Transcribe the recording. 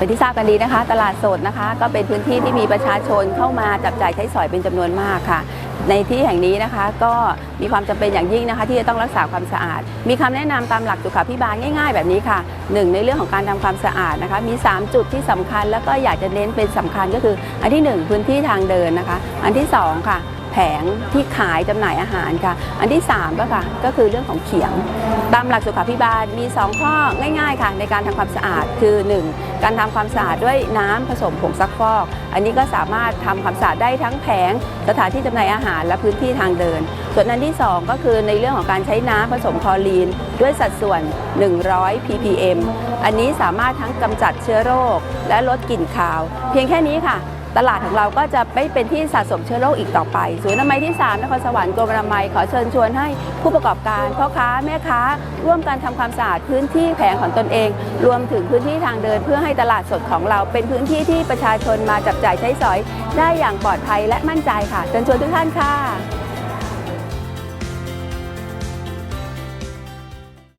เป็นที่ทราบกันดีนะคะ ตลาดสดนะคะ ก็เป็นพื้นที่ที่มีประชาชนเข้ามาจับจ่ายใช้สอยเป็นจำนวนมากค่ะ ในที่แห่งนี้นะคะก็มีความจำเป็นอย่างยิ่งนะคะ ที่จะต้องรักษาความสะอาด มีคำแนะนำตามหลักสุขาพิบาลง่ายๆ แบบนี้ค่ะหนึ่งในเรื่องของการทำความสะอาดนะคะ มี 3 จุดที่สำคัญแล้วก็อยากจะเน้นเป็นสำคัญก็คือ อันที่ 1 พื้นที่ทางเดินนะคะ อันที่ 2 ค่ะ แผงที่ขายจำหน่ายอาหารค่ะ อันที่3ก็ค่ะก็คือเรื่องของเขียง ตามหลักสุขาพิบาลมี 2 ข้อง่าย ๆ ค่ะ ในการทำความสะอาดคือ 1 การทำความสะอาดด้วยน้ำผสมผงซักฟอก อันนี้ก็สามารถทำความสะอาดได้ทั้งแผงสถานที่จำหน่ายอาหารและพื้นที่ทางเดิน ส่วนอันที่ 2 ก็คือในเรื่องของการใช้น้ำผสมคลอรีน ด้วยสัดส่วน 100 ppm อันนี้สามารถทั้งกำจัดเชื้อโรค และลดกลิ่นคาว เพียงแค่นี้ค่ะ ตลาดของเราก็จะไม่เป็นที่สะสมเชื้อโรคอีกต่อไปศูนย์อนามัยที่ 3 นครสวรรค์กรมอนามัยขอเชิญชวนให้ผู้ประกอบการพ่อค้าแม่ค้า ร่วมกันทำความสะอาดพื้นที่แผงของตนเอง รวมถึงพื้นที่ทางเดิน เพื่อให้ตลาดสดของเราเป็นพื้นที่ที่ประชาชนมาจับจ่ายใช้สอย ได้อย่างปลอดภัยและมั่นใจค่ะเชิญชวนทุกท่านค่ะ